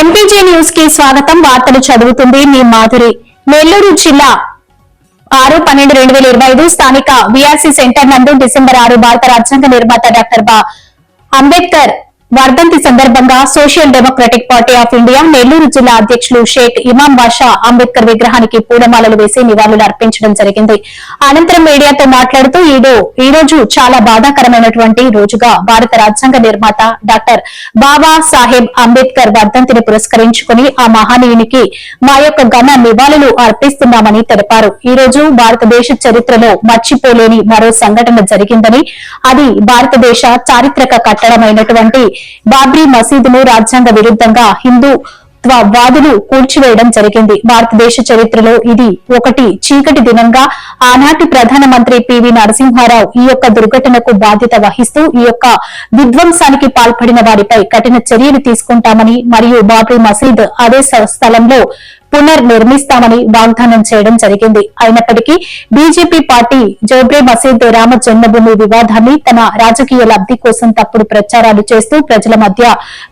MPJ న్యూస్కి స్వాగతం. వార్తలు చదువుతుంది మీ మాధురి. నెల్లూరు జిల్లా ఆరు పన్నెండు రెండు వేల ఇరవై ఐదు స్థానిక విఆర్సీ సెంటర్ నందు డిసెంబర్ ఆరు భారత రాజ్యాంగ నిర్మాత డాక్టర్ బా అంబేద్కర్ వర్ధంతి సందర్భంగా social democratic party of India Nellore జిల్లా అధ్యక్షులు షేక్ ఇమాం బాషా అంబేద్కర్ విగ్రహానికి పూలమాలలు వేసి నివాళులు అర్పించడం జరిగింది. అనంతరం మీడియాతో మాట్లాడుతూ ఈడో ఈ రోజు చాలా బాధాకరమైనటువంటి రోజుగా భారత రాజ్యాంగ నిర్మాత డాక్టర్ బాబా సాహెబ్ అంబేద్కర్ వర్ధంతిని పురస్కరించుకుని ఆ మహనీయునికి మా యొక్క ఘన నివాళులు అర్పిస్తున్నామని తెలిపారు. ఈ రోజు భారతదేశ చరిత్రలో మర్చిపోలేని మరో సంఘటన జరిగిందని అది భారతదేశ చారిత్రక కట్టడమైనటువంటి బాబ్రీ మసీదును రాజ్యాంగ విరుద్ధంగా హిందూ వాదులు కూల్చివేయడం జరిగింది. భారతదేశ చరిత్రలో ఇది ఒకటి. చీకటి దినంగా ఆనాటి ప్రధానమంత్రి పివి నరసింహారావు ఈ యొక్క దుర్ఘటనకు బాధ్యత వహిస్తూ ఈ యొక్క విధ్వంసానికి పాల్పడిన వారిపై కఠిన చర్యలు తీసుకుంటామని మరియు బాబ్రీ మసీద్ అదే స్థలంలో పునర్నిర్మిస్తామని వాగ్దానం చేయడం జరిగింది. అయినప్పటికీ బీజేపీ పార్టీ జోబ్రే మసీద్ రామ జన్మభూమి వివాదాన్ని తన రాజకీయ లబ్ధి కోసం తప్పుడు ప్రచారాలు చేస్తూ ప్రజల మధ్య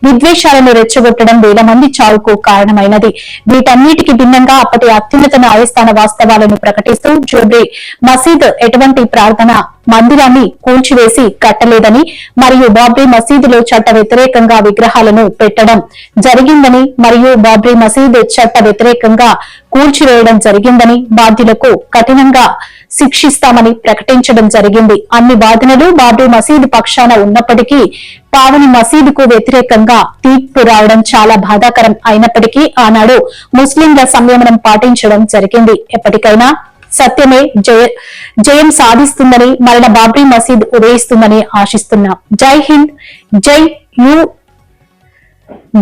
విద్వేషాలను రెచ్చగొట్టడం వేల మంది చావుకు కారణమైనది. వీటన్నిటికి భిన్నంగా అప్పటి అత్యున్నత న్యాయస్థాన వాస్తవాలను ప్రకటిస్తూ జోబ్రే మసీద్ ఎటువంటి ప్రార్థన మందిరాన్ని కూల్చివేసి కట్టలేదని మరియు బాబ్రీ మసీదులో చట్ట వ్యతిరేకంగా విగ్రహాలను పెట్టడం జరిగిందని మరియు బాబ్రీ మసీద్ చట్ట వ్యతిరేకంగా కూల్చివేయడం జరిగిందని బాధ్యులకు కఠినంగా శిక్షిస్తామని ప్రకటించడం జరిగింది. అన్ని వాదనలు బాబు మసీదు పక్షాన ఉన్నప్పటికీ పావని మసీదుకు వ్యతిరేకంగా తీర్పు రావడం చాలా బాధాకరం అయినప్పటికీ ఆనాడు ముస్లింల సంయమనం పాటించడం జరిగింది. ఎప్పటికైనా సత్యమే జయ జయం సాధిస్తుందని మరణ బాబ్రీ మసీద్ ఉదయిస్తుందని ఆశిస్తున్నాం. జై హింద్ జై యు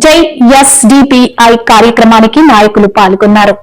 జై ఎస్డిపిఐ కార్యక్రమానికి నాయకులు పాల్గొన్నారు.